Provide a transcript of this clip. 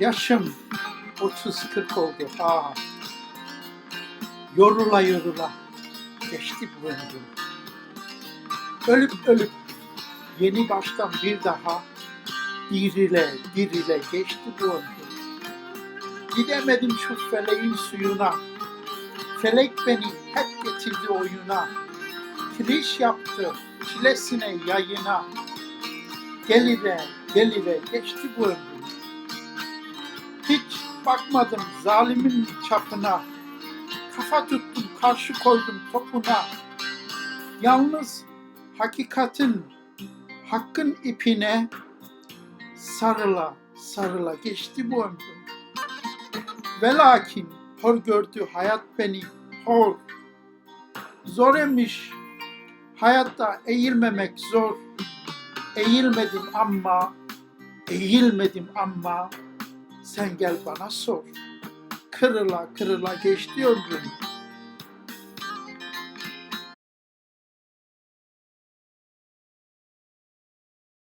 Yaşım 30-40 oldu ha. Yorula yorula geçti bu ömrüm. Ölüp ölüp yeni baştan bir daha dirile dirile geçti bu ömrüm. Gidemedim şu feleğin suyuna. Felek beni hep getirdi oyuna. Kiriş yaptı çilesine yayına. Gelire gelire geçti bu ömrüm. Bakmadım zalimin çapına. Kafa tuttum karşı koydum topuna. Yalnız hakikatin, hakkın ipine sarıla sarıla geçti bu ömrüm. Ve lakin hor gördü hayat beni hor. Zor emiş hayatta eğilmemek zor. Eğilmedim ama, eğilmedim ama sen gel bana sor. Kırıla kırıla geçti ömrüm.